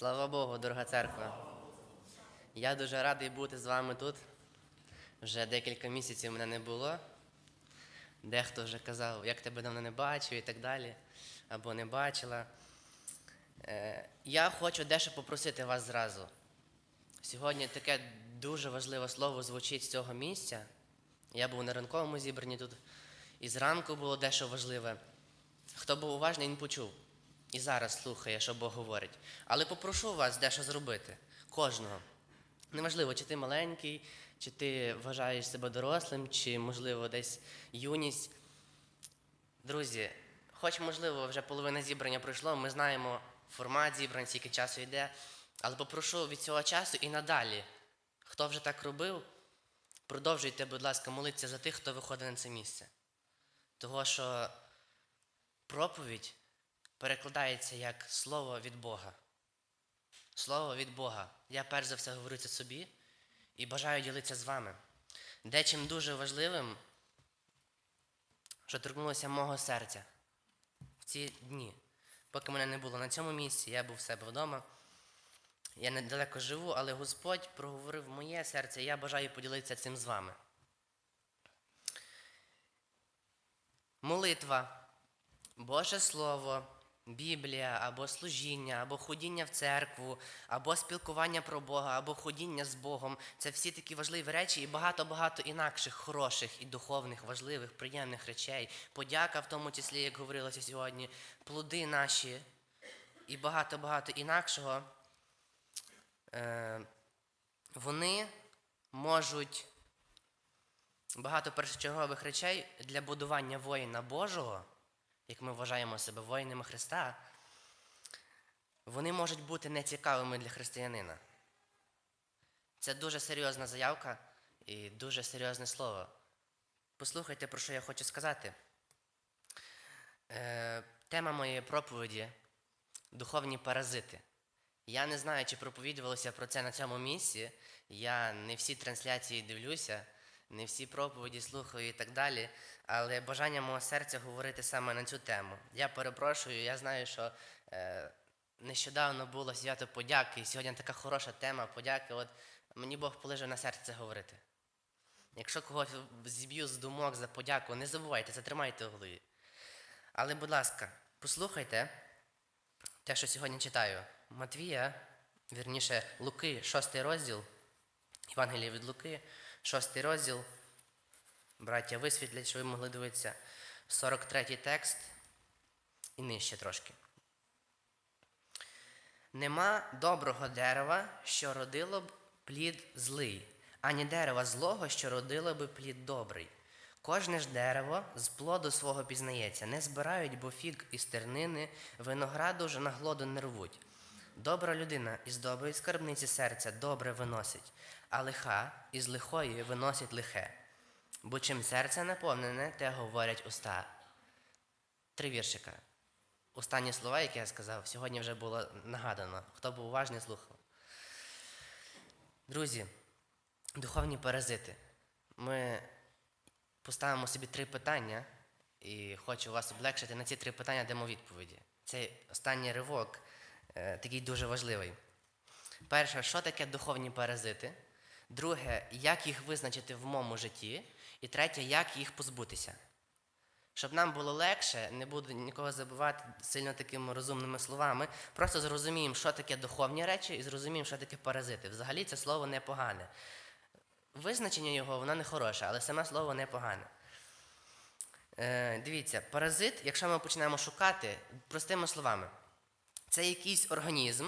Слава Богу, дорога церква. Я дуже радий бути з вами тут. Вже декілька місяців мене не було. Дехто вже казав, як тебе давно не бачив і так далі, або не бачила. Е, я хочу дещо попросити вас зразу. Сьогодні таке дуже важливе слово звучить з цього місця. Я був на ранковому зібранні тут, і зранку було дещо важливе. Хто був уважний, він почув. І зараз слухає, що Бог говорить. Але попрошу вас дещо зробити. Кожного. Неважливо, чи ти маленький, чи ти вважаєш себе дорослим, чи, можливо, десь юність. Друзі, хоч, можливо, вже половина зібрання пройшло, ми знаємо формат зібрань, скільки часу йде. Але попрошу від цього часу і надалі. Хто вже так робив, продовжуйте, будь ласка, молитися за тих, хто виходить на це місце. Того, що проповідь перекладається як слово від Бога. Слово від Бога. Я перш за все говорю це собі і бажаю ділитися з вами. Дечим дуже важливим, що торкнулося мого серця в ці дні. Поки мене не було на цьому місці, я був в себе вдома. Я недалеко живу, але Господь проговорив моє серце, і я бажаю поділитися цим з вами. Молитва, Боже Слово, Біблія, або служіння, або ходіння в церкву, або спілкування про Бога, або ходіння з Богом це всі такі важливі речі і багато-багато інакших хороших і духовних, важливих, приємних речей. Подяка, в тому числі, як говорилося сьогодні, плоди наші і багато-багато інакшого. Е, вони можуть багато першочергових речей для будування воїна Божого, як ми вважаємо себе воїнами Христа, вони можуть бути нецікавими для християнина. Це дуже серйозна заявка і дуже серйозне слово. Послухайте, про що я хочу сказати. Е, тема моєї проповіді духовні паразити. Я не знаю, чи проповідувалося про це на цьому місці. Я не всі трансляції дивлюся, не всі проповіді слухаю і так далі. Але бажання мого серця говорити саме на цю тему. Я перепрошую, я знаю, що е, нещодавно було свято подяки, і сьогодні така хороша тема подяки. От мені Бог полежав на серце говорити. Якщо когось зіб'ю з думок за подяку, не забувайте, затримайте в голові. Але, будь ласка, послухайте те, що сьогодні читаю. Матвія, вірніше, Луки, 6 розділ, Євангелія від Луки, 6 розділ. Браття, висвітлять, що ви могли дивитися. 43 текст і нижче трошки. Нема доброго дерева, що родило б плід злий, ані дерева злого, що родило би плід добрий. Кожне ж дерево з плоду свого пізнається, не збирають, бо фіг із тернини, винограду ж на глоду не рвуть. Добра людина із доброї скарбниці серця добре виносить, а лиха із лихої виносить лихе. Бо чим серце наповнене, те говорять уста. Три віршика. Останні слова, які я сказав, сьогодні вже було нагадано. Хто був уважний, слухав. Друзі, духовні паразити. Ми поставимо собі три питання, і хочу вас облегшити. На ці три питання дамо відповіді. Цей останній ривок е, такий дуже важливий. Перше, що таке духовні паразити? Друге, як їх визначити в моєму житті? І третє, як їх позбутися. Щоб нам було легше, не буду нікого забувати сильно такими розумними словами, просто зрозуміємо, що таке духовні речі, і зрозуміємо, що таке паразити. Взагалі це слово непогане. Визначення його воно не хороше, але саме слово непогане. Е, дивіться, паразит, якщо ми почнемо шукати, простими словами, це якийсь організм,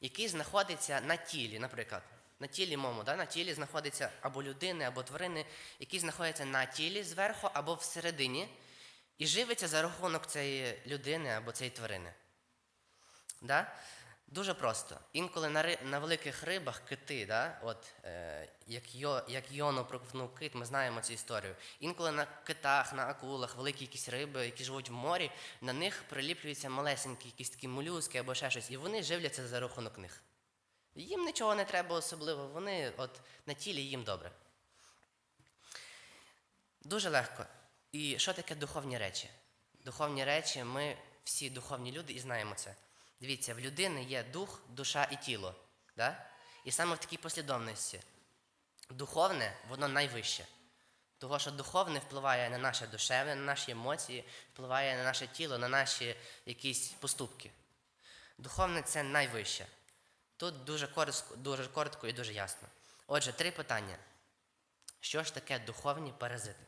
який знаходиться на тілі, наприклад. На тілі мому, да? на тілі знаходиться або людини, або тварини, які знаходяться на тілі зверху або всередині, і живиться за рахунок цієї людини або цієї тварини. Да? Дуже просто. Інколи на, ри- на великих рибах кити, да? От, е, як, йо, як Йону проковтнув кит, ми знаємо цю історію. Інколи на китах, на акулах, великі якісь риби, які живуть в морі, на них приліплюються малесенькі якісь такі молюски або ще щось, і вони живляться за рахунок них. Їм нічого не треба особливо, вони от на тілі їм добре. Дуже легко. І що таке духовні речі? Духовні речі, ми всі духовні люди і знаємо це. Дивіться, в людини є дух, душа і тіло. Да? І саме в такій послідовності. Духовне, воно найвище. Того, що духовне впливає на наше душевне, на наші емоції, впливає на наше тіло, на наші якісь поступки. Духовне це найвище. Тут дуже коротко, дуже коротко і дуже ясно. Отже, три питання. Що ж таке духовні паразити?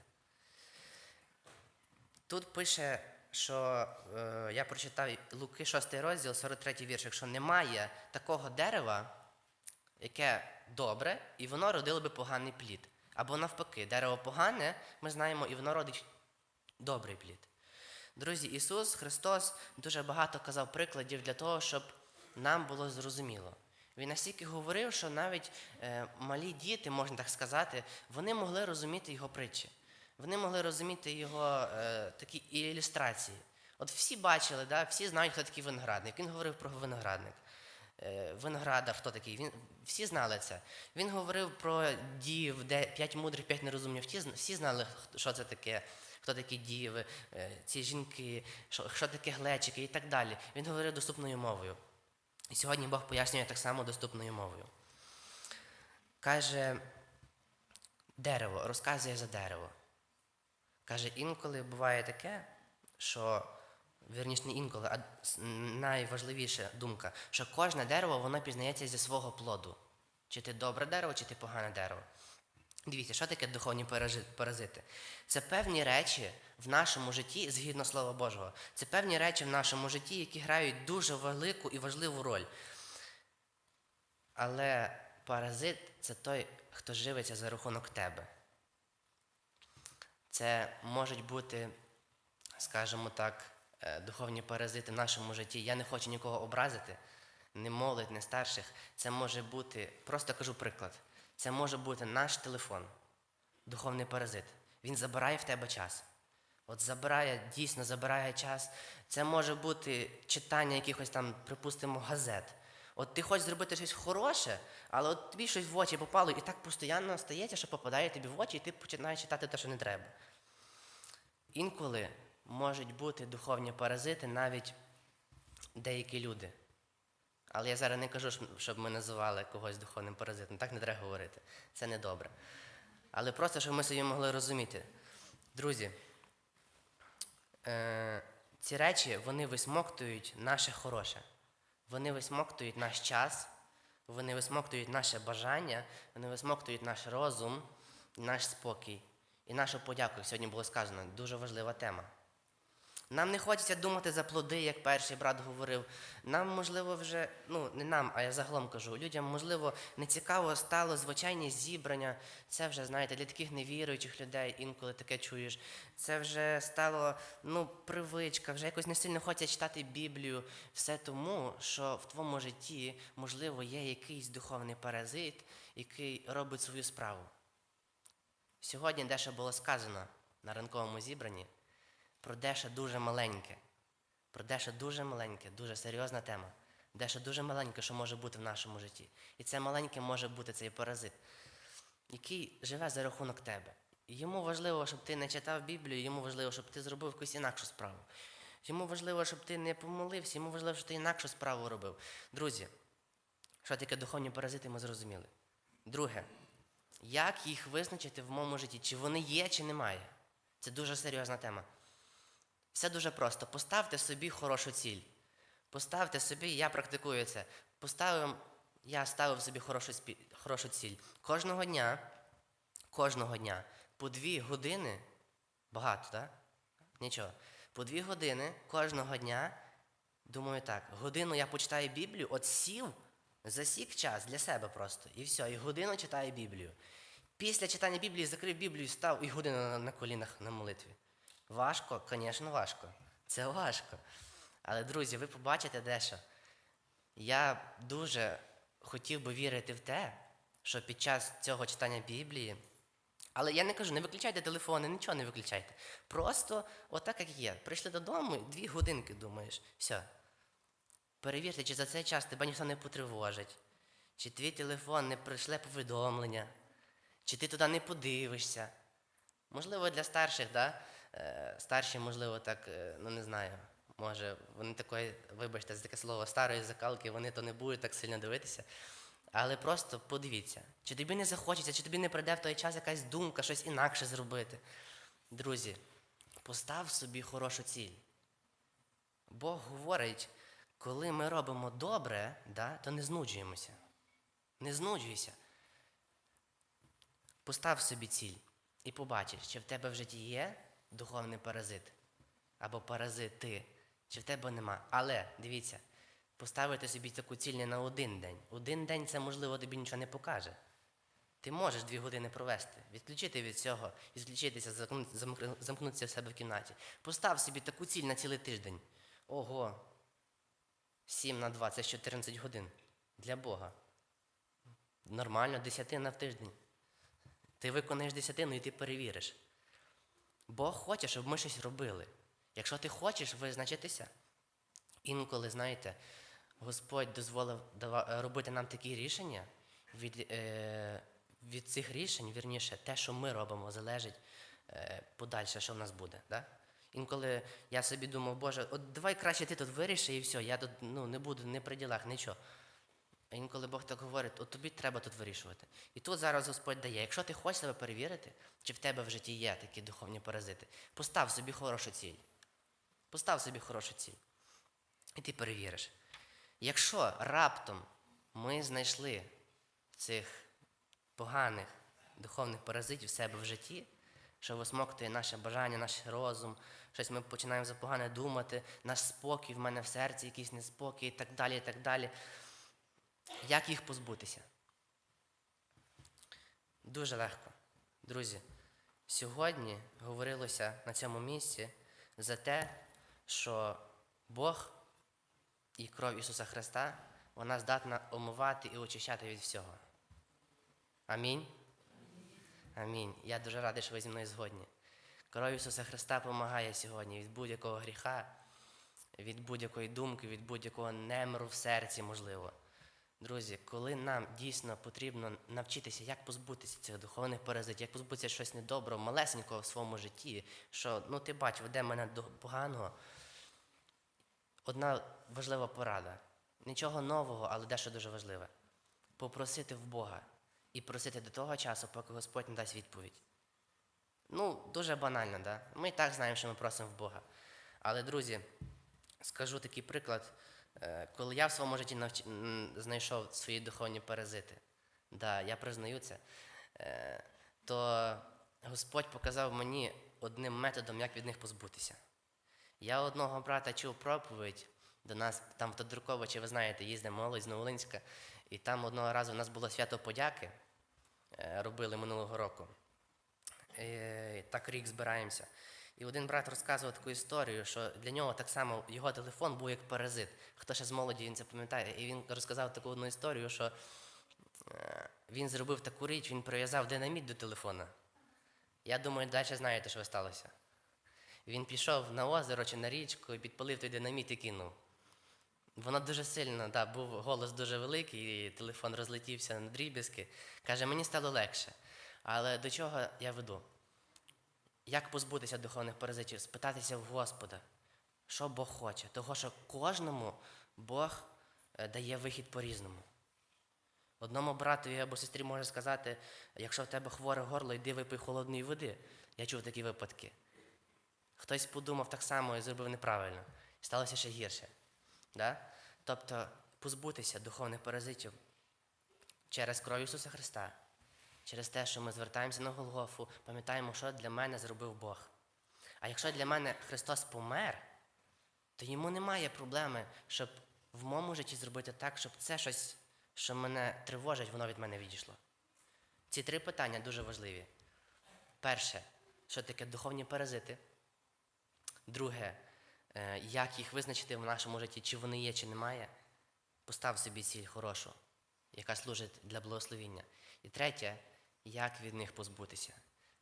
Тут пише, що е, я прочитав Луки 6 розділ, 43 вірш, якщо немає такого дерева, яке добре, і воно родило би поганий плід. Або навпаки, дерево погане, ми знаємо, і воно родить добрий плід. Друзі, Ісус Христос дуже багато казав прикладів для того, щоб нам було зрозуміло. Він настільки говорив, що навіть е, малі діти, можна так сказати, вони могли розуміти його притчі. Вони могли розуміти його е, такі ілюстрації. От всі бачили, да, всі знають, хто такий виноградник. Він говорив про виноградник. Е, виноградар, хто такий? Він, всі знали це. Він говорив про дів, де п'ять мудрих, п'ять нерозумних. Всі, знали, що це таке, хто такі діви, ці жінки, що, що таке глечики і так далі. Він говорив доступною мовою. І сьогодні Бог пояснює так само доступною мовою. Каже, дерево, розказує за дерево. Каже, інколи буває таке, що вірніше не інколи, а найважливіша думка, що кожне дерево воно пізнається зі свого плоду. Чи ти добре дерево, чи ти погане дерево. Дивіться, що таке духовні паразити? Це певні речі в нашому житті, згідно Слова Божого. Це певні речі в нашому житті, які грають дуже велику і важливу роль. Але паразит це той, хто живиться за рахунок тебе. Це можуть бути, скажімо так, е, духовні паразити в нашому житті. Я не хочу нікого образити, не молодь, не старших. Це може бути, просто кажу приклад. Це може бути наш телефон, духовний паразит. Він забирає в тебе час. От забирає, дійсно забирає час. Це може бути читання якихось там, припустимо, газет. От ти хочеш зробити щось хороше, але от тобі щось в очі попало, і так постійно стається, що попадає тобі в очі, і ти починаєш читати те, що не треба. Інколи можуть бути духовні паразити навіть деякі люди. Але я зараз не кажу, щоб- ми називали когось духовним паразитом. Так не треба говорити. Це не добре. Але просто, щоб ми собі могли розуміти. Друзі, е, ці речі вони висмоктують наше хороше. Вони висмоктують наш час, вони висмоктують наше бажання, вони висмоктують наш розум, наш спокій і нашу подяку. Сьогодні було сказано, дуже важлива тема. Нам не хочеться думати за плоди, як перший брат говорив. Нам, можливо, вже, ну не нам, а я загалом кажу, людям, можливо, не цікаво стало звичайні зібрання. Це вже, знаєте, для таких невіруючих людей інколи таке чуєш. Це вже стало ну, привичка, вже якось не сильно хочеться читати Біблію. Все тому, що в твоєму житті, можливо, є якийсь духовний паразит, який робить свою справу. Сьогодні дещо було сказано на ранковому зібранні про дещо дуже маленьке. Про дещо дуже маленьке, дуже серйозна тема. Дещо дуже маленьке, що може бути в нашому житті. І це маленьке може бути цей паразит, який живе за рахунок тебе. І Йому важливо, щоб ти не читав Біблію, йому важливо, щоб ти зробив якусь інакшу справу. Йому важливо, щоб ти не помолився, йому важливо, щоб ти інакшу справу робив. Друзі, що таке духовні паразити, ми зрозуміли. Друге, як їх визначити в моєму житті? Чи вони є, чи немає? Це дуже серйозна тема. Все дуже просто. Поставте собі хорошу ціль. Поставте собі, я практикую це. Поставив, я ставив собі хорошу, хорошу ціль. Кожного дня, кожного дня, по дві години, багато, так? Нічого. По дві години кожного дня, думаю так, годину я почитаю Біблію, от сів, засік час для себе просто. І все, і годину читаю Біблію. Після читання Біблії закрив Біблію, став і годину на, на колінах на молитві. Важко, звісно, важко. Це важко. Але, друзі, ви побачите дещо. Я дуже хотів би вірити в те, що під час цього читання Біблії. Але я не кажу, не виключайте телефони, нічого не виключайте. Просто отак, як є. Прийшли додому, дві годинки думаєш, все. Перевірте, чи за цей час тебе ніхто не потривожить, чи твій телефон не прийшле повідомлення, чи ти туди не подивишся. Можливо, для старших, да? Е, старші, можливо, так, е, ну не знаю, Може, вони такої, вибачте, за таке слово старої закалки, вони то не будуть так сильно дивитися. Але просто подивіться, чи тобі не захочеться, чи тобі не прийде в той час якась думка, щось інакше зробити. Друзі, постав собі хорошу ціль. Бог говорить, коли ми робимо добре, да, то не знуджуємося. Не знуджуйся. Постав собі ціль і побачиш, чи в тебе в житті є духовний паразит або паразити, чи в тебе нема. Але дивіться, поставити собі таку ціль не на один день. Один день це, можливо, тобі нічого не покаже. Ти можеш дві години провести, відключити від цього, відключитися, замкнутися в себе в кімнаті. Постав собі таку ціль на цілий тиждень. Ого, 7 на 2 це 14 годин для Бога. Нормально, десятина в тиждень. Ти виконаєш десятину і ти перевіриш. Бог хоче, щоб ми щось робили. Якщо ти хочеш визначитися, інколи, знаєте, Господь дозволив робити нам такі рішення, від, е, від цих рішень, вірніше, те, що ми робимо, залежить е, подальше, що в нас буде. Да? Інколи я собі думав, Боже, от давай краще ти тут виріши і все, я тут ну, не буду ні при ділах, нічого. А інколи Бог так говорить, от тобі треба тут вирішувати. І тут зараз Господь дає, якщо ти хочеш себе перевірити, чи в тебе в житті є такі духовні паразити, постав собі хорошу ціль. Постав собі хорошу ціль. І ти перевіриш. Якщо раптом ми знайшли цих поганих духовних паразитів в себе в житті, що висмоктує наше бажання, наш розум, щось ми починаємо за погане думати, наш спокій, в мене в серці якийсь неспокій і так далі, і так далі. Як їх позбутися? Дуже легко. Друзі, сьогодні говорилося на цьому місці за те, що Бог і кров Ісуса Христа, вона здатна омивати і очищати від всього. Амінь. Амінь. Я дуже радий, що ви зі мною згодні. Кров Ісуса Христа допомагає сьогодні від будь-якого гріха, від будь-якої думки, від будь-якого немиру в серці, можливо. Друзі, коли нам дійсно потрібно навчитися, як позбутися цих духовних паразитів, як позбутися щось недоброго, малесенького в своєму житті, що ну ти бачиш, веде мене до поганого. Одна важлива порада. Нічого нового, але дещо дуже важливе. Попросити в Бога і просити до того часу, поки Господь не дасть відповідь. Ну, дуже банально, да? Ми і так знаємо, що ми просимо в Бога. Але, друзі, скажу такий приклад, Е, коли я в своєму житті навч... знайшов свої духовні паразити, да, я признаю це, е, то Господь показав мені одним методом, як від них позбутися. Я одного брата чув проповідь до нас, там в Тодорковичі, ви знаєте, їздить молодь з Новолинська, і там одного разу у нас було свято подяки, е, робили минулого року. Е, Так рік збираємося. І один брат розказував таку історію, що для нього так само його телефон був як паразит. Хто ще з молоді він це пам'ятає? І він розказав таку одну історію, що е, він зробив таку річ, він прив'язав динаміт до телефона. Я думаю, далі знаєте, що сталося. Він пішов на озеро чи на річку і підпалив той динаміт і кинув. Воно дуже сильно, да, був голос дуже великий, і телефон розлетівся на дріб'язки. Каже, мені стало легше. Але до чого я веду? Як позбутися духовних паразитів? Спитатися в Господа, що Бог хоче. Того, що кожному Бог е, дає вихід по-різному. Одному братові або сестрі може сказати, якщо в тебе хворе горло, йди випий холодної води. Я чув такі випадки. Хтось подумав так само і зробив неправильно. Сталося ще гірше. Да? Тобто позбутися духовних паразитів через кров Ісуса Христа, через те, що ми звертаємося на Голгофу, пам'ятаємо, що для мене зробив Бог. А якщо для мене Христос помер, то йому немає проблеми, щоб в моєму житті зробити так, щоб це щось, що мене тривожить, воно від мене відійшло. Ці три питання дуже важливі. Перше, що таке духовні паразити. Друге, е, як їх визначити в нашому житті, чи вони є, чи немає. Постав собі ціль хорошу, яка служить для благословіння. І третє, як від них позбутися.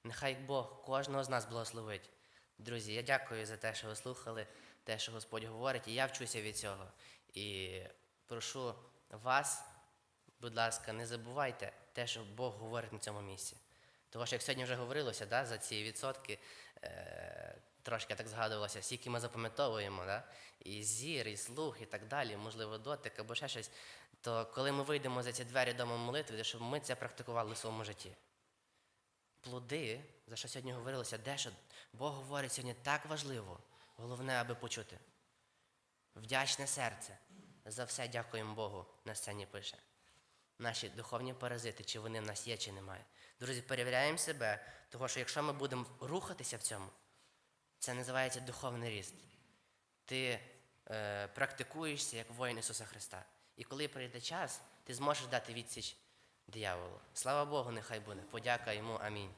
Нехай Бог кожного з нас благословить. Друзі, я дякую за те, що ви слухали, те, що Господь говорить, і я вчуся від цього. І прошу вас, будь ласка, не забувайте те, що Бог говорить на цьому місці. Тому що, як сьогодні вже говорилося, да, за ці відсотки, е, трошки так згадувалося, скільки ми запам'ятовуємо, да? і зір, і слух, і так далі, можливо, дотик або ще щось, то коли ми вийдемо за ці двері дому молитви, щоб ми це практикували в своєму житті. Плоди, за що сьогодні говорилося, де що Бог говорить сьогодні так важливо, головне, аби почути. Вдячне серце. За все дякуємо Богу, на сцені пише. Наші духовні паразити, чи вони в нас є, чи немає. Друзі, перевіряємо себе, тому що якщо ми будемо рухатися в цьому, це називається духовний ріст. Ти е, практикуєшся як воїн Ісуса Христа. І коли прийде час, ти зможеш дати відсіч дияволу. Слава Богу, нехай буде. Подяка йому. Амінь.